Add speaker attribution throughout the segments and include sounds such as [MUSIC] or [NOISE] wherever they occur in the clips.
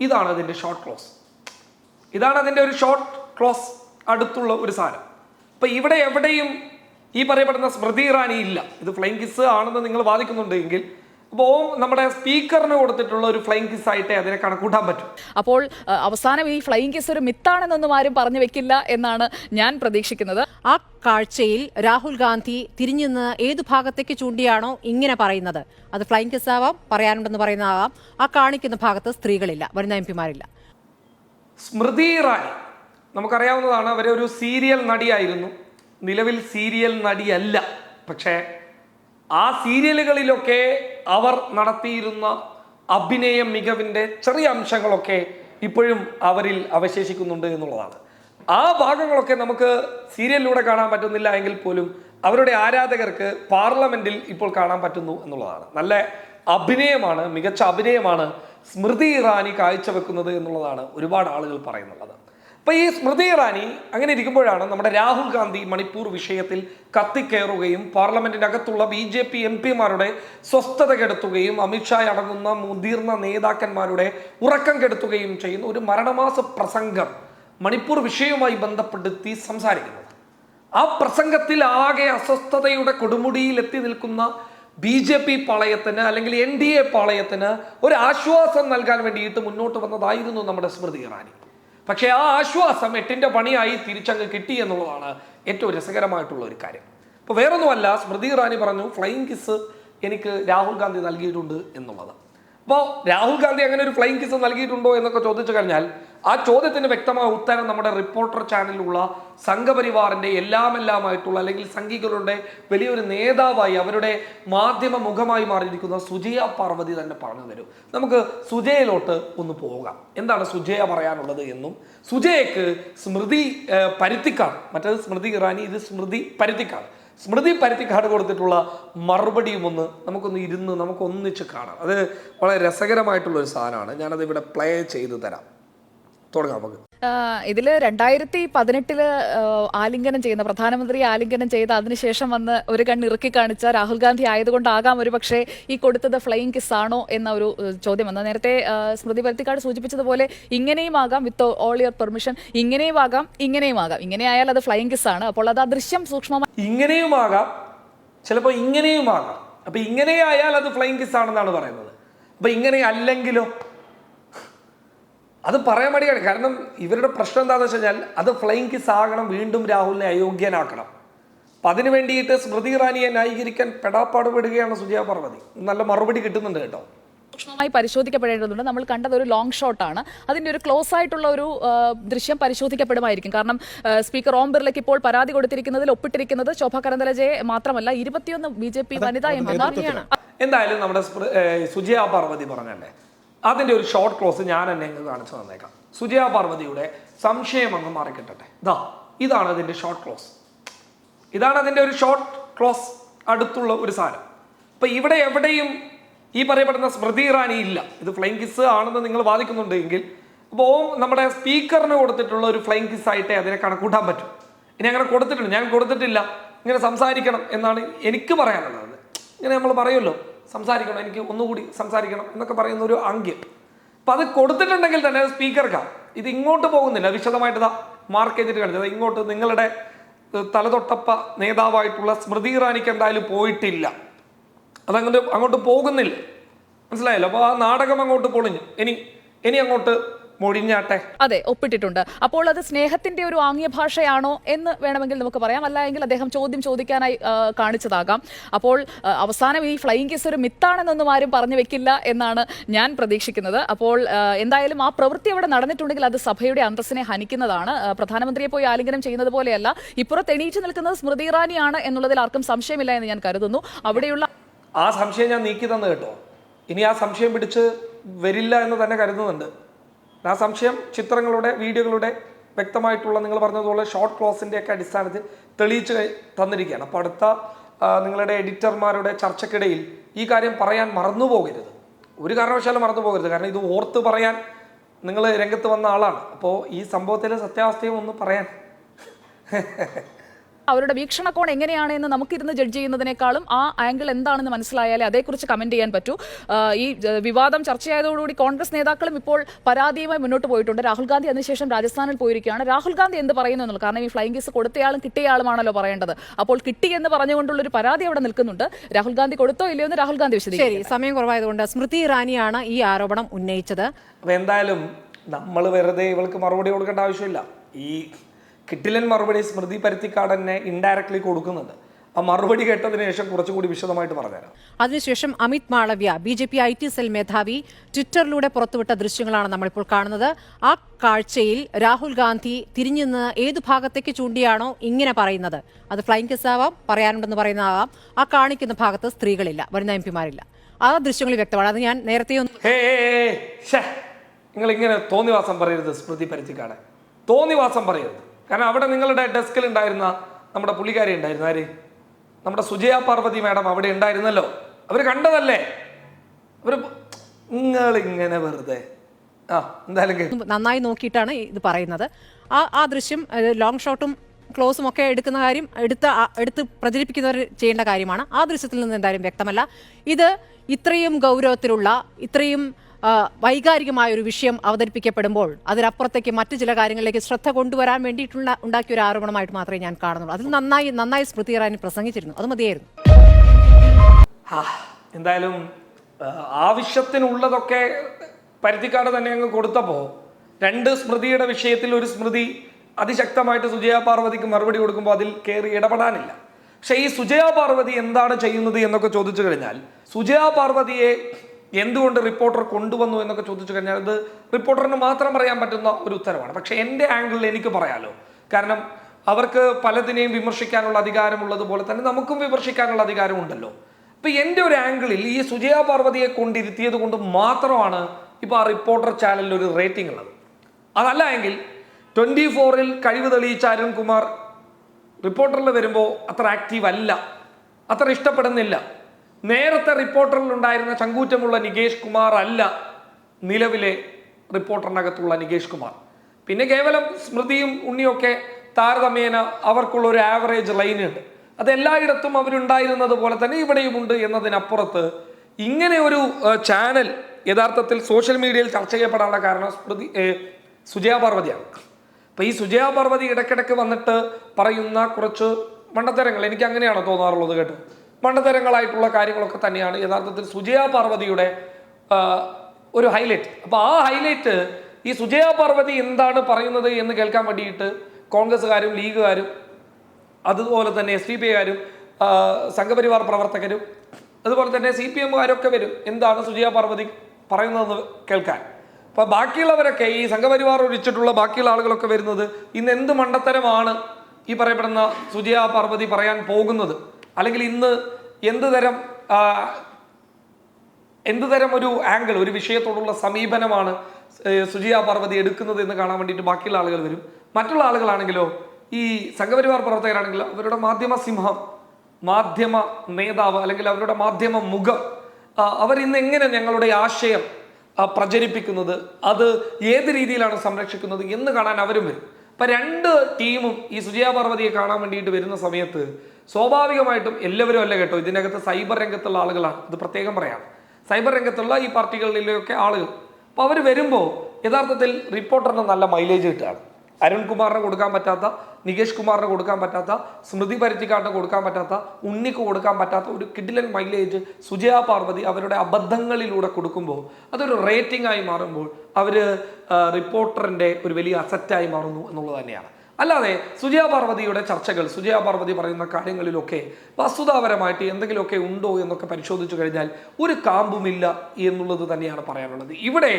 Speaker 1: ഇതാണ് അതിന്റെ short close ഇതാണ് അതിന്റെ ഒരു ഷോർട്ട് ക്ലോസ് അടുത്തുള്ള ഒരു സാധനം. അപ്പോൾ ഇവിടെ എവിടെയും ഈ പറയപ്പെടുന്ന സ്മൃതി ഇറാനി ഇല്ല. ഇത് ഫ്ലൈങ് കിസ് ആണെന്ന് നിങ്ങൾ വാദിക്കുന്നുണ്ടെങ്കിൽ അപ്പോൾ നമ്മുടെ സ്പീക്കറിന് കൊടുത്തിട്ടുള്ള ഒരു ഫ്ലൈങ് കിസ് ആയിട്ടേ അതിനെ കണക്കൂട്ടാൻ പറ്റും.
Speaker 2: അപ്പോൾ അവസാനം ഈ ഫ്ലൈങ് കിസ് ഒരു മിത്താണെന്നൊന്നും ആരും പറഞ്ഞു വെക്കില്ല എന്നാണ് ഞാൻ പ്രതീക്ഷിക്കുന്നത്.
Speaker 3: ആ കാഴ്ചയിൽ രാഹുൽ ഗാന്ധി തിരിഞ്ഞു നിന്ന് ഏതു ഭാഗത്തേക്ക് ചൂണ്ടിയാണോ ഇങ്ങനെ പറയുന്നത്. അത് ഫ്ലൈങ് കിസ് ആവാം പറയാനുണ്ടെന്ന് പറയുന്നതാവാം. ആ കാണിക്കുന്ന ഭാഗത്ത് സ്ത്രീകളില്ല വനിതാ എം പിമാരില്ല.
Speaker 1: സ്മൃതി ഇറാനി നമുക്കറിയാവുന്നതാണ് അവരെ ഒരു സീരിയൽ നടിയായിരുന്നു. നിലവിൽ സീരിയൽ നടിയല്ല പക്ഷേ ആ സീരിയലുകളിലൊക്കെ അവർ നടത്തിയിരുന്ന അഭിനയ മികവിന്റെ ചെറിയ അംശങ്ങളൊക്കെ ഇപ്പോഴും അവരിൽ അവശേഷിക്കുന്നുണ്ട് എന്നുള്ളതാണ്. ആ ഭാഗങ്ങളൊക്കെ നമുക്ക് സീരിയലിലൂടെ കാണാൻ പറ്റുന്നില്ല എങ്കിൽ പോലും അവരുടെ ആരാധകർക്ക് പാർലമെന്റിൽ ഇപ്പോൾ കാണാൻ പറ്റുന്നു എന്നുള്ളതാണ്. നല്ല അഭിനയമാണ് മികച്ച അഭിനയമാണ് സ്മൃതി ഇറാനി കാഴ്ചവെക്കുന്നത് എന്നുള്ളതാണ് ഒരുപാട് ആളുകൾ പറയുന്നുള്ളത്. അപ്പൊ ഈ സ്മൃതി ഇറാനി അങ്ങനെ ഇരിക്കുമ്പോഴാണ് നമ്മുടെ രാഹുൽ ഗാന്ധി മണിപ്പൂർ വിഷയത്തിൽ കത്തിക്കയറുകയും പാർലമെന്റിനകത്തുള്ള ബി ജെ പി എം പിമാരുടെ സ്വസ്ഥത കെടുത്തുകയും അമിത്ഷാ അടങ്ങുന്ന മുതിർന്ന നേതാക്കന്മാരുടെ ഉറക്കം കെടുത്തുകയും ചെയ്യുന്ന ഒരു മരണമാസ പ്രസംഗം മണിപ്പൂർ വിഷയവുമായി ബന്ധപ്പെടുത്തി സംസാരിക്കുന്നത്. ആ പ്രസംഗത്തിൽ ആകെ അസ്വസ്ഥതയുടെ കൊടുമുടിയിൽ എത്തി നിൽക്കുന്ന ബി ജെ പി പാളയത്തിന് അല്ലെങ്കിൽ എൻ ഡി എ പാളയത്തിന് ഒരു ആശ്വാസം നൽകാൻ വേണ്ടിയിട്ട് മുന്നോട്ട് വന്നതായിരുന്നു നമ്മുടെ സ്മൃതി ഇറാനി. പക്ഷേ ആ ആശ്വാസം എട്ടിന്റെ പണിയായി തിരിച്ചങ്ങ് കിട്ടി എന്നുള്ളതാണ് ഏറ്റവും രസകരമായിട്ടുള്ള ഒരു കാര്യം. അപ്പോൾ വേറൊന്നുമല്ല സ്മൃതി ഇറാനി പറഞ്ഞു ഫ്ലൈയിങ് കിസ് എനിക്ക് രാഹുൽ ഗാന്ധി നൽകിയിട്ടുണ്ട് എന്നുള്ളത്. അപ്പോൾ രാഹുൽ ഗാന്ധി അങ്ങനെ ഒരു ഫ്ലൈയിങ് കിസ് നൽകിയിട്ടുണ്ടോ എന്നൊക്കെ ചോദിച്ചു കഴിഞ്ഞാൽ ആ ചോദ്യത്തിന് വ്യക്തമായ ഉത്തരം നമ്മുടെ റിപ്പോർട്ടർ ചാനലിലുള്ള സംഘപരിവാറിന്റെ എല്ലാം എല്ലാമായിട്ടുള്ള അല്ലെങ്കിൽ സംഘികളുടെ വലിയൊരു നേതാവായി അവരുടെ മാധ്യമ മുഖമായി മാറിയിരിക്കുന്ന സുജയ പാർവതി തന്നെ പറഞ്ഞു തരും. നമുക്ക് സുജയയിലോട്ട് ഒന്ന് പോകാം. എന്താണ് സുജയ പറയാനുള്ളത് എന്നും? സുജയക്ക് സ്മൃതി പരുത്തിക്കാണ് മറ്റേത് സ്മൃതി ഇറാനി ഇത് സ്മൃതി പരുത്തിക്കാണ് സ്മൃതി പരുത്തിക്കാട് കൊടുത്തിട്ടുള്ള മറുപടിയും ഒന്ന് നമുക്കൊന്ന് ഇരുന്ന് നമുക്കൊന്നിച്ച് കാണാം. അത് വളരെ രസകരമായിട്ടുള്ള ഒരു സാധനമാണ്. ഞാനത് ഇവിടെ പ്ലേ ചെയ്തു തരാം. തുടങ്ങാം നമുക്ക്.
Speaker 2: ഇതിൽ രണ്ടായിരത്തി പതിനെട്ടിൽ ആലിംഗനം ചെയ്യുന്ന പ്രധാനമന്ത്രി ആലിംഗനം ചെയ്ത അതിനുശേഷം വന്ന് ഒരു കണ്ണ് ഇറക്കി കാണിച്ച രാഹുൽ ഗാന്ധി ആയതുകൊണ്ടാകാം ഒരു പക്ഷേ ഈ കൊടുത്തത് ഫ്ലൈയിങ് കിസ് ആണോ എന്ന ഒരു ചോദ്യം വന്നത്. നേരത്തെ സ്മൃതി പരുത്തിക്കാട് സൂചിപ്പിച്ചതുപോലെ ഇങ്ങനെയും ആകാം വിത്ത് ഓൾ യുവർ പെർമിഷൻ ഇങ്ങനെയും ആകാം ഇങ്ങനെയും ആകാം. ഇങ്ങനെ ആയാൽ അത് ഫ്ലൈയിങ് കിസ് ആണ്. അപ്പോൾ അത് ആ ദൃശ്യം സൂക്ഷ്മമായി
Speaker 1: ഇങ്ങനെയുമാകാം ചിലപ്പോൾ ഇങ്ങനെയും ആകാം. അപ്പൊ ഇങ്ങനെ ആയാൽ അത് ഫ്ലൈയിങ് കിസ് ആണെന്നാണ് പറയുന്നത്. അപ്പൊ ഇങ്ങനെ അല്ലെങ്കിലോ? അത് പറയാൻ മടിയാണ്. കാരണം ഇവരുടെ പ്രശ്നം എന്താണെന്ന് വെച്ച് കഴിഞ്ഞാൽ അത് ഫ്ലൈങ് കിസ് ആകണം വീണ്ടും രാഹുലിനെ അയോഗ്യനാക്കണം. അപ്പം അതിനു വേണ്ടിയിട്ട് സ്മൃതി ഇറാനിയെ ന്യായീകരിക്കാൻ പെടാപ്പാട് പെടുകയാണ് സുജയ പാർവതി. നല്ല മറുപടി കിട്ടുന്നുണ്ട് കേട്ടോ.
Speaker 2: സൂക്ഷ്മമായി പരിശോധിക്കപ്പെടേണ്ടതുണ്ട്. നമ്മൾ കണ്ടത് ഒരു ലോങ് ഷോട്ടാണ് അതിന്റെ ഒരു ക്ലോസ് ആയിട്ടുള്ള ഒരു ദൃശ്യം പരിശോധിക്കപ്പെടുമായിരിക്കും. കാരണം സ്പീക്കർ ഓം ബിർലയ്ക്ക് ഇപ്പോൾ പരാതി കൊടുത്തിരിക്കുന്നതിൽ ഒപ്പിട്ടിരിക്കുന്നത് ശോഭ കരന്തലജയെ മാത്രമല്ല ഇരുപത്തിയൊന്ന് ബി ജെ പി വനിതാ എം പിമാർ
Speaker 1: എന്തായാലും നമ്മുടെ സുജയ പാർവതി പറഞ്ഞല്ലേ? അതിന്റെ ഒരു ഷോർട്ട് ക്ലോസ് ഞാൻ എന്നെ അങ്ങ് കാണിച്ചു തന്നേക്കാം. സുജയാ പാർവതിയുടെ സംശയം അങ്ങ് മാറിക്കിട്ടട്ടെ. ദാ ഇതാണ് അതിന്റെ ഷോർട്ട് ക്ലോസ് ഇതാണ് അതിന്റെ ഒരു ഷോർട്ട് ക്ലോസ് അടുത്തുള്ള ഒരു സാധനം അപ്പൊ ഇവിടെ എവിടെയും ഈ പറയപ്പെടുന്ന സ്മൃതി ഇറാനി ഇല്ല. ഇത് ഫ്ലൈങ് കിസ് ആണെന്ന് നിങ്ങൾ വാദിക്കുന്നുണ്ടെങ്കിൽ അപ്പോൾ നമ്മുടെ സ്പീക്കറിന് കൊടുത്തിട്ടുള്ള ഒരു ഫ്ലൈങ് കിസ് ആയിട്ടേ അതിനെ കണക്കൂട്ടാൻ പറ്റും. ഇനി അങ്ങനെ കൊടുത്തിട്ടുണ്ട്. ഞാൻ കൊടുത്തിട്ടില്ല. ഇങ്ങനെ സംസാരിക്കണം എന്നാണ് എനിക്ക് പറയാനുള്ളത്. ഇങ്ങനെ നമ്മൾ പറയുമല്ലോ. സംസാരിക്കണം എനിക്ക് ഒന്നുകൂടി സംസാരിക്കണം എന്നൊക്കെ പറയുന്ന ഒരു അങ്ക്യം അപ്പം അത് കൊടുത്തിട്ടുണ്ടെങ്കിൽ തന്നെ സ്പീക്കർക്ക്. ഇത് ഇങ്ങോട്ട് പോകുന്നില്ല. വിശദമായിട്ട് മാർക്ക് ചെയ്തിട്ട് കാണിച്ചത്. ഇങ്ങോട്ട് നിങ്ങളുടെ തലതൊട്ടപ്പ നേതാവായിട്ടുള്ള സ്മൃതി ഇറാനിക്ക് എന്തായാലും പോയിട്ടില്ല. അതങ്ങോട്ട് അങ്ങോട്ട് പോകുന്നില്ല. മനസ്സിലായല്ലോ? അപ്പോൾ ആ നാടകം അങ്ങോട്ട് പൊളിഞ്ഞു. ഇനി ഇനി അങ്ങോട്ട് മൊഴിഞ്ഞാട്ടെ
Speaker 2: അതെ ഒപ്പിട്ടിട്ടുണ്ട്. അപ്പോൾ അത് സ്നേഹത്തിന്റെ ഒരു ആംഗ്യ ഭാഷയാണോ എന്ന് വേണമെങ്കിൽ നമുക്ക് പറയാം. അല്ല എങ്കിൽ അദ്ദേഹം ചോദ്യം ചോദിക്കാനായി കാണിച്ചതാകാം. അപ്പോൾ അവസാനം ഈ ഫ്ലൈയിങ് കിസ് ഒരു മിത്താണെന്നൊന്നും ആരും പറഞ്ഞു വെക്കില്ല എന്നാണ് ഞാൻ പ്രതീക്ഷിക്കുന്നത്. അപ്പോൾ എന്തായാലും ആ പ്രവൃത്തി അവിടെ നടന്നിട്ടുണ്ടെങ്കിൽ അത് സഭയുടെ അന്തസ്സിനെ ഹനിക്കുന്നതാണ്. പ്രധാനമന്ത്രിയെ പോയി ആലിംഗനം ചെയ്യുന്നത് പോലെയല്ല. ഇപ്പുറത്ത് എണീറ്റ് നിൽക്കുന്നത് സ്മൃതി ഇറാനിയാണ് എന്നുള്ളതിൽ ആർക്കും സംശയമില്ല എന്ന് ഞാൻ കരുതുന്നു. അവിടെയുള്ള
Speaker 1: ആ സംശയം ഞാൻ നീക്കി തന്നു കേട്ടോ. ഇനി ആ സംശയം പിടിച്ച് വരില്ല എന്ന് തന്നെ കരുതുന്നുണ്ട്. ആ സംശയം ചിത്രങ്ങളുടെ വീഡിയോകളുടെ വ്യക്തമായിട്ടുള്ള നിങ്ങൾ പറഞ്ഞതുപോലെ ഷോർട്ട് ക്ലോസിന്റെ ഒക്കെ അടിസ്ഥാനത്തിൽ തെളിയിച്ച് തന്നിരിക്കുകയാണ്. അപ്പോൾ അടുത്ത നിങ്ങളുടെ എഡിറ്റർമാരുടെ ചർച്ചക്കിടയിൽ ഈ കാര്യം പറയാൻ മറന്നു പോകരുത്. ഒരു കാരണവശാലും മറന്നു പോകരുത്. കാരണം ഇത് ഓർത്ത് പറയാൻ നിങ്ങൾ രംഗത്ത് വന്ന ആളാണ്. അപ്പോൾ ഈ സംഭവത്തിലെ സത്യാവസ്ഥയും ഒന്ന് പറയാൻ. [LAUGHS]
Speaker 2: അവരുടെ വീക്ഷണകോൺ എങ്ങനെയാണ് എന്ന് നമുക്കിരുന്ന് ജഡ്ജ് ചെയ്യുന്നതിനേക്കാളും ആ ആംഗിൾ എന്താണെന്ന് മനസ്സിലായാലേ അതേക്കുറിച്ച് കമന്റ് ചെയ്യാൻ പറ്റൂ. ഈ വിവാദം ചർച്ചയായതോടുകൂടി കോൺഗ്രസ് നേതാക്കളും ഇപ്പോൾ പരാതിയുമായി മുന്നോട്ട് പോയിട്ടുണ്ട്. രാഹുൽ ഗാന്ധി അതിനുശേഷം രാജസ്ഥാനിൽ പോയിരിക്കുകയാണ്. രാഹുൽ ഗാന്ധി എന്ത് പറയുന്നു എന്നുള്ളത് കാരണം ഈ ഫ്ലൈങ് കേസ് കൊടുത്തയാളും കിട്ടിയയാളുമാണല്ലോ പറയേണ്ടത്. അപ്പോൾ കിട്ടി എന്ന് പറഞ്ഞുകൊണ്ടുള്ള ഒരു പരാതി അവിടെ നിൽക്കുന്നുണ്ട്. രാഹുൽ ഗാന്ധി കൊടുത്തോ ഇല്ലയോ എന്ന് രാഹുൽ ഗാന്ധി
Speaker 3: ശരി
Speaker 2: വിശദീകരിക്കും
Speaker 3: സമയം കുറവായതുകൊണ്ട് സ്മൃതി ഇറാനിയാണ് ഈ ആരോപണം ഉന്നയിച്ചത്.
Speaker 1: അപ്പോൾ എന്തായാലും നമ്മൾ വെറുതെ ഇവൾക്ക് മറുപടി കൊടുക്കേണ്ട ആവശ്യമില്ല. ഈ കിട്ടിലൻ മറുപടി സ്മൃതി പരുത്തിക്കാടനെ ഇൻഡയറക്ട്ലി കൊടുക്കുന്നുണ്ട് ആ മറുപടി കേട്ടതിന് ശേഷം കുറച്ചുകൂടി വിശദമായിട്ട് പറഞ്ഞുതരാം.
Speaker 3: അതിനുശേഷം Amit Malviya B J P I T cell മേധാവി ട്വിറ്ററിലൂടെ പുറത്തുവിട്ട ദൃശ്യങ്ങളാണ് നമ്മളിപ്പോൾ കാണുന്നത്. ആ കാഴ്ചയിൽ രാഹുൽ ഗാന്ധി തിരിഞ്ഞു നിന്ന് ഏതു ഭാഗത്തേക്ക് ചൂണ്ടിയാണോ ഇങ്ങനെ പറയുന്നത്. അത് ഫ്ലൈങ് കിസ് ആവാം പറയാനുണ്ടെന്ന് പറയുന്നതാവാം. ആ കാണിക്കുന്ന ഭാഗത്ത് സ്ത്രീകളില്ല വരുന്ന എം പിമാരില്ല. ആ ദൃശ്യങ്ങൾ വ്യക്തമാണ്. അത് ഞാൻ നേരത്തെ ഒന്ന്
Speaker 1: നിങ്ങൾ ഇങ്ങനെ തോന്നിവാസം പറയരുത് സ്മൃതി പരിധിക്കാണ് തോന്നിവാസം പറയരുത്. കാരണം അവിടെ നിങ്ങളുടെ ഡെസ്കിൽ ഉണ്ടായിരുന്ന നമ്മുടെ പുള്ളിക്കാരി ഉണ്ടായിരുന്നു. ആര്? നമ്മുടെ സുജയ പാർവതി മാഡം അവിടെ ഉണ്ടായിരുന്നല്ലോ. അവർ കണ്ടതല്ലേ? അവർ നിങ്ങൾ ഇങ്ങനെ വെറുതെ. ആ എന്തായാലും
Speaker 3: നന്നായി നോക്കിയിട്ടാണ് ഇത് പറയുന്നത്. ആ ആ ദൃശ്യം ലോങ് ഷോട്ടും ക്ലോസും ഒക്കെ എടുക്കുന്ന കാര്യം എടുത്ത് എടുത്ത് പ്രചരിപ്പിക്കുന്നവർ ചെയ്യേണ്ട കാര്യമാണ്. ആ ദൃശ്യത്തിൽ നിന്ന് എന്തായാലും വ്യക്തമല്ല. ഇത് ഇത്രയും ഗൗരവത്തിലുള്ള ഇത്രയും വൈകാരികമായ ഒരു വിഷയം അവതരിപ്പിക്കപ്പെടുമ്പോൾ അതിനപ്പുറത്തേക്ക് മറ്റു ചില കാര്യങ്ങളിലേക്ക് ശ്രദ്ധ കൊണ്ടുവരാൻ വേണ്ടിയിട്ടുള്ള ഉണ്ടാക്കിയ ഒരു ആരോപണമായിട്ട് മാത്രമേ ഞാൻ കാണുന്നുള്ളൂ. അതിൽ നന്നായി നന്നായി സ്മൃതി ഇറാനി പ്രസംഗിച്ചിരുന്നു. അത് മതിയായിരുന്നു.
Speaker 1: എന്തായാലും ആവശ്യത്തിനുള്ളതൊക്കെ പരുത്തിക്കാട് തന്നെ അങ്ങ് കൊടുത്തപ്പോൾ രണ്ട് സ്മൃതിയുടെ വിഷയത്തിൽ ഒരു സ്മൃതി അതിശക്തമായിട്ട് സുജയ പാർവതിക്ക് മറുപടി കൊടുക്കുമ്പോൾ അതിൽ കയറി ഇടപെടാനില്ല. പക്ഷേ ഈ സുജയ പാർവതി എന്താണ് ചെയ്യുന്നത് എന്നൊക്കെ ചോദിച്ചു കഴിഞ്ഞാൽ സുജയ പാർവതിയെ എന്തുകൊണ്ട് റിപ്പോർട്ടർ കൊണ്ടുവന്നു എന്നൊക്കെ ചോദിച്ചു കഴിഞ്ഞാൽ അത് റിപ്പോർട്ടറിന് മാത്രം പറയാൻ പറ്റുന്ന ഒരു ഉത്തരവാണ് പക്ഷെ എന്റെ ആംഗിളിൽ എനിക്ക് പറയാലോ. കാരണം അവർക്ക് പലതിനെയും വിമർശിക്കാനുള്ള അധികാരമുള്ളതുപോലെ തന്നെ നമുക്കും വിമർശിക്കാനുള്ള അധികാരമുണ്ടല്ലോ അപ്പം എന്റെ ഒരു ആംഗിളിൽ ഈ സുജയ പാർവതിയെ കൊണ്ടിരുത്തിയത് കൊണ്ട് മാത്രമാണ് ഇപ്പോൾ ആ റിപ്പോർട്ടർ ചാനലിൽ ഒരു റേറ്റിംഗ് ഉള്ളത്. അതല്ല എങ്കിൽ ട്വന്റി ഫോറിൽ കഴിവ് തെളിയിച്ച അരുൺകുമാർ റിപ്പോർട്ടറിൽ വരുമ്പോൾ അത്ര ആക്റ്റീവ് അല്ല. അത്ര ഇഷ്ടപ്പെടുന്നില്ല. നേരത്തെ റിപ്പോർട്ടറിലുണ്ടായിരുന്ന ചങ്കൂറ്റമുള്ള നികേഷ് കുമാർ അല്ല നിലവിലെ റിപ്പോർട്ടറിനകത്തുള്ള നികേഷ് കുമാർ. പിന്നെ കേവലം സ്മൃതിയും ഉണ്ണിയൊക്കെ താരതമ്യേന അവർക്കുള്ള ഒരു ആവറേജ് ലൈനുണ്ട് അത് എല്ലായിടത്തും അവരുണ്ടായിരുന്നത് പോലെ തന്നെ ഇവിടെയും ഉണ്ട് എന്നതിനപ്പുറത്ത് ഇങ്ങനെ ഒരു ചാനൽ യഥാർത്ഥത്തിൽ സോഷ്യൽ മീഡിയയിൽ ചർച്ച ചെയ്യപ്പെടാനുള്ള കാരണം സ്മൃതി സുജയ പാർവതിയാണ്. അപ്പൊ ഈ സുജയ പാർവതി ഇടയ്ക്കിടയ്ക്ക് വന്നിട്ട് പറയുന്ന കുറച്ച് മണ്ടത്തരങ്ങൾ എനിക്ക് അങ്ങനെയാണോ തോന്നാറുള്ളത് കേട്ടോ? മണ്ടത്തരങ്ങളായിട്ടുള്ള കാര്യങ്ങളൊക്കെ തന്നെയാണ് യഥാർത്ഥത്തിൽ സുജയ പാർവതിയുടെ ഒരു ഹൈലൈറ്റ് അപ്പോൾ ആ ഹൈലൈറ്റ് ഈ സുജയ പാർവതി എന്താണ് പറയുന്നത് എന്ന് കേൾക്കാൻ വേണ്ടിയിട്ട് കോൺഗ്രസ്സുകാരും ലീഗുകാരും അതുപോലെ തന്നെ എസ് ഡി പി കാരും സംഘപരിവാർ പ്രവർത്തകരും അതുപോലെ തന്നെ സി പി എമ്മുകാരൊക്കെ വരും. എന്താണ് സുജയ പാർവതി പറയുന്നതെന്ന് കേൾക്കാൻ? അപ്പോൾ ബാക്കിയുള്ളവരൊക്കെ ഈ സംഘപരിവാർ ഒഴിച്ചിട്ടുള്ള ബാക്കിയുള്ള ആളുകളൊക്കെ വരുന്നത് ഇന്ന് എന്ത് മണ്ടത്തരമാണ് ഈ പറയപ്പെടുന്ന സുജയ പാർവതി പറയാൻ പോകുന്നത്? അല്ലെങ്കിൽ ഇന്ന് എന്ത് തരം എന്ത് തരം ഒരു ആംഗിൾ ഒരു വിഷയത്തോടുള്ള സമീപനമാണ് സുജിയ പാർവതി എടുക്കുന്നത് എന്ന് കാണാൻ വേണ്ടിയിട്ട് ബാക്കിയുള്ള ആളുകൾ വരും. മറ്റുള്ള ആളുകളാണെങ്കിലോ ഈ സംഘപരിവാർ പ്രവർത്തകരാണെങ്കിലോ അവരുടെ മാധ്യമ സിംഹം മാധ്യമ നേതാവ് അല്ലെങ്കിൽ അവരുടെ മാധ്യമ മുഖം അവർ ഇന്ന് എങ്ങനെ ഞങ്ങളുടെ ആശയം പ്രചരിപ്പിക്കുന്നത് അത് ഏത് രീതിയിലാണ് സംരക്ഷിക്കുന്നത് എന്ന് കാണാൻ അവരും വരും. അപ്പൊ രണ്ട് ടീമും ഈ സുജയ പാർവതിയെ കാണാൻ വേണ്ടിയിട്ട് വരുന്ന സമയത്ത് സ്വാഭാവികമായിട്ടും എല്ലാവരും അല്ല കേട്ടോ. ഇതിനകത്ത് സൈബർ രംഗത്തുള്ള ആളുകളാണ്. ഇത് പ്രത്യേകം പറയാം. സൈബർ രംഗത്തുള്ള ഈ പാർട്ടികളിലൊക്കെ ആളുകൾ. അപ്പോൾ അവർ വരുമ്പോൾ യഥാർത്ഥത്തിൽ റിപ്പോർട്ടറിന് നല്ല മൈലേജ് കിട്ടുകയാണ്. അരുൺകുമാറിന് കൊടുക്കാൻ പറ്റാത്ത നികേഷ് കുമാറിന് കൊടുക്കാൻ പറ്റാത്ത സ്മൃതി പരുത്തിക്കാട്ടിന് കൊടുക്കാൻ പറ്റാത്ത ഉണ്ണിക്ക് കൊടുക്കാൻ പറ്റാത്ത ഒരു കിഡിലൻ മൈലേജ് സുജയ പാർവതി അവരുടെ അബദ്ധങ്ങളിലൂടെ കൊടുക്കുമ്പോൾ അതൊരു റേറ്റിംഗ് ആയി മാറുമ്പോൾ അവർ റിപ്പോർട്ടറിന്റെ ഒരു വലിയ അസറ്റായി മാറുന്നു എന്നുള്ളത് തന്നെയാണ്. അല്ലാതെ സുജയ പാർവതിയുടെ ചർച്ചകൾ സുജയ പാർവതി പറയുന്ന കാര്യങ്ങളിലൊക്കെ വസ്തുതാപരമായിട്ട് എന്തെങ്കിലുമൊക്കെ ഉണ്ടോ എന്നൊക്കെ പരിശോധിച്ചു കഴിഞ്ഞാൽ ഒരു കാമ്പുമില്ല എന്നുള്ളത് തന്നെയാണ് പറയാനുള്ളത്. ഇവിടെ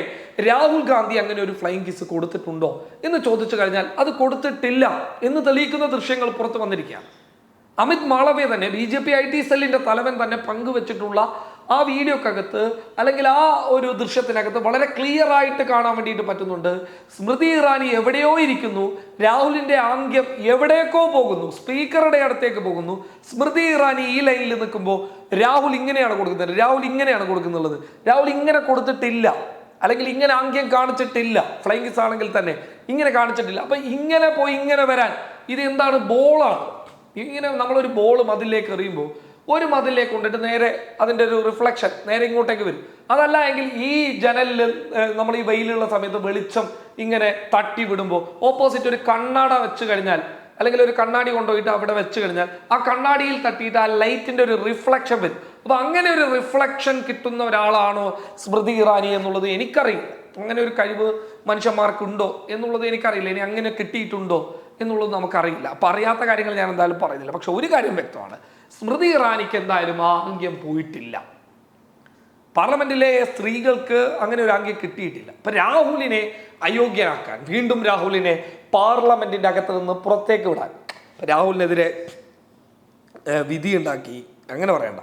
Speaker 1: രാഹുൽ ഗാന്ധി അങ്ങനെ ഒരു ഫ്ലൈങ് കിസ് കൊടുത്തിട്ടുണ്ടോ എന്ന് ചോദിച്ചു കഴിഞ്ഞാൽ അത് കൊടുത്തിട്ടില്ല എന്ന് തെളിയിക്കുന്ന ദൃശ്യങ്ങൾ പുറത്തു വന്നിരിക്കുകയാണ്. അമിത് മാളവ്യ തന്നെ B J P I T സെല്ലിന്റെ തലവൻ തന്നെ പങ്കുവെച്ചിട്ടുള്ള ആ വീഡിയോക്കകത്ത് അല്ലെങ്കിൽ ആ ഒരു ദൃശ്യത്തിനകത്ത് വളരെ ക്ലിയർ ആയിട്ട് കാണാൻ വേണ്ടിയിട്ട് പറ്റുന്നുണ്ട്. സ്മൃതി ഇറാനി എവിടെയോ ഇരിക്കുന്നു. രാഹുലിന്റെ ആംഗ്യം എവിടേക്കോ പോകുന്നു. സ്പീക്കറുടെ അടുത്തേക്ക് പോകുന്നു. സ്മൃതി ഇറാനി ഈ ലൈനിൽ നിൽക്കുമ്പോൾ രാഹുൽ ഇങ്ങനെയാണ് കൊടുക്കുന്നത്. രാഹുൽ ഇങ്ങനെയാണ് കൊടുക്കുന്നുള്ളത്. രാഹുൽ ഇങ്ങനെ കൊടുത്തിട്ടില്ല. അല്ലെങ്കിൽ ഇങ്ങനെ ആംഗ്യം കാണിച്ചിട്ടില്ല. ഫ്ലൈങ്സ് ആണെങ്കിൽ തന്നെ ഇങ്ങനെ കാണിച്ചിട്ടില്ല. അപ്പൊ ഇങ്ങനെ പോയി ഇങ്ങനെ വരാൻ ഇത് എന്താണ് ബോളാണ് ഇങ്ങനെ നമ്മളൊരു ബോൾ മതിലേക്ക് എറിയുമ്പോൾ ഒരു മതിലേക്ക് കൊണ്ടിട്ട് നേരെ അതിന്റെ ഒരു റിഫ്ലക്ഷൻ നേരെ ഇങ്ങോട്ടേക്ക് വരും. അതല്ല എങ്കിൽ ഈ ജനലിൽ നമ്മൾ ഈ വെയിലുള്ള സമയത്ത് വെളിച്ചം ഇങ്ങനെ തട്ടി വിടുമ്പോൾ ഓപ്പോസിറ്റ് ഒരു കണ്ണാട വെച്ച് കഴിഞ്ഞാൽ അല്ലെങ്കിൽ ഒരു കണ്ണാടി കൊണ്ടുപോയിട്ട് അവിടെ വെച്ച് കഴിഞ്ഞാൽ ആ കണ്ണാടിയിൽ തട്ടിയിട്ട് ആ ലൈറ്റിന്റെ ഒരു റിഫ്ലക്ഷൻ വരും. അപ്പോൾ അങ്ങനെ ഒരു റിഫ്ലക്ഷൻ കിട്ടുന്ന ഒരാളാണോ സ്മൃതി ഇറാനി എന്നുള്ളത് എനിക്കറിയില്ല. അങ്ങനെ ഒരു കഴിവ് മനുഷ്യന്മാർക്കുണ്ടോ എന്നുള്ളത് എനിക്കറിയില്ല. ഇനി അങ്ങനെ കിട്ടിയിട്ടുണ്ടോ എന്നുള്ളത് നമുക്കറിയില്ല. അപ്പൊ അറിയാത്ത കാര്യങ്ങൾ ഞാൻ എന്തായാലും പറയുന്നില്ല. പക്ഷെ ഒരു കാര്യം വ്യക്തമാണ്. സ്മൃതി ഇറാനിക്ക് എന്തായാലും ആ അംഗ്യം പോയിട്ടില്ല. പാർലമെന്റിലെ സ്ത്രീകൾക്ക് അങ്ങനെ ഒരു ആംഗ്യം കിട്ടിയിട്ടില്ല. അപ്പൊ രാഹുലിനെ അയോഗ്യനാക്കാൻ വീണ്ടും രാഹുലിനെ പാർലമെന്റിന്റെ അകത്ത് നിന്ന് പുറത്തേക്ക് വിടാൻ. രാഹുലിനെതിരെ വിധി ഉണ്ടാക്കി അങ്ങനെ പറയണ്ട.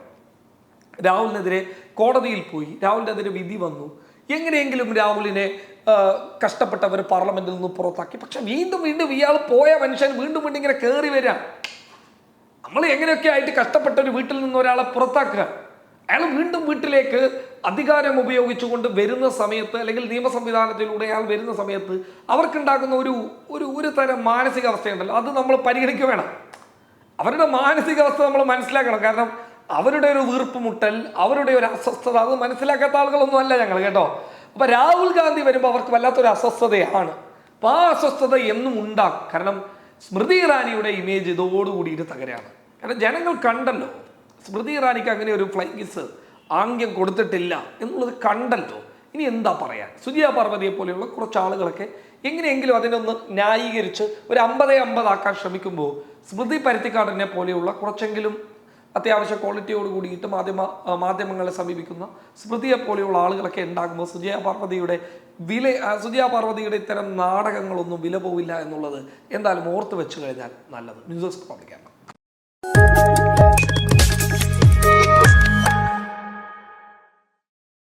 Speaker 1: രാഹുലിനെതിരെ കോടതിയിൽ പോയി രാഹുലിനെതിരെ വിധി വന്നു. എങ്ങനെയെങ്കിലും രാഹുലിനെ കഷ്ടപ്പെട്ടവർ പാർലമെന്റിൽ നിന്ന് പുറത്താക്കി. പക്ഷെ വീണ്ടും വീണ്ടും ഇയാൾ പോയ മനുഷ്യൻ വീണ്ടും വീണ്ടും ഇങ്ങനെ കയറി വരാൻ നമ്മൾ എങ്ങനെയൊക്കെ ആയിട്ട് കഷ്ടപ്പെട്ട ഒരു വീട്ടിൽ നിന്ന് ഒരാളെ പുറത്താക്കുക? അയാൾ വീണ്ടും വീട്ടിലേക്ക് അധികാരം ഉപയോഗിച്ചുകൊണ്ട് വരുന്ന സമയത്ത് അല്ലെങ്കിൽ നിയമ സംവിധാനത്തിലൂടെ അയാൾ വരുന്ന സമയത്ത് അവർക്കുണ്ടാകുന്ന ഒരു ഒരു ഒരു തരം മാനസികാവസ്ഥയുണ്ടല്ലോ. അത് നമ്മൾ പരിഗണിക്കുക വേണം അവരുടെ മാനസികാവസ്ഥ നമ്മൾ മനസ്സിലാക്കണം. കാരണം അവരുടെ ഒരു വീർപ്പ് മുട്ടൽ അവരുടെ ഒരു അസ്വസ്ഥത അത് മനസ്സിലാക്കാത്ത ആളുകളൊന്നും അല്ല ഞങ്ങൾ കേട്ടോ. അപ്പൊ രാഹുൽ ഗാന്ധി വരുമ്പോൾ അവർക്ക് വല്ലാത്തൊരു അസ്വസ്ഥതയാണ്. അപ്പൊ ആ അസ്വസ്ഥത എന്നും ഉണ്ടാകും. കാരണം സ്മൃതി ഇറാനിയുടെ ഇമേജ് ഇതോടുകൂടിയിട്ട് തകരാണ്. കാരണം ജനങ്ങൾ കണ്ടല്ലോ. സ്മൃതി ഇറാനിക്ക് അങ്ങനെ ഒരു ഫ്ലൈങ്ങിസ് ആംഗ്യം കൊടുത്തിട്ടില്ല എന്നുള്ളത് കണ്ടല്ലോ. ഇനി എന്താ പറയാൻ? സുജിയ പാർവതിയെ പോലെയുള്ള കുറച്ച് ആളുകളൊക്കെ എങ്ങനെയെങ്കിലും അതിനൊന്ന് ന്യായീകരിച്ച് ഒരു അമ്പതേ അമ്പതാക്കാൻ ശ്രമിക്കുമ്പോൾ സ്മൃതി പരുത്തിക്കാടിനെ പോലെയുള്ള കുറച്ചെങ്കിലും അത്യാവശ്യ ക്വാളിറ്റിയോട് കൂടിയിട്ട് മാധ്യമ മാധ്യമങ്ങളെ സമീപിക്കുന്ന സ്മൃതിയെ പോലെയുള്ള ആളുകളൊക്കെ ഉണ്ടാകുമ്പോൾ സുജയ പാർവതിയുടെ വില സുജയ പാർവതിയുടെ ഇത്തരം നാടകങ്ങളൊന്നും വില പോവില്ല എന്നുള്ളത് എന്തായാലും ഓർത്ത് വെച്ച് കഴിഞ്ഞാൽ നല്ലത്. News desk പബ്ലിക്കാണ്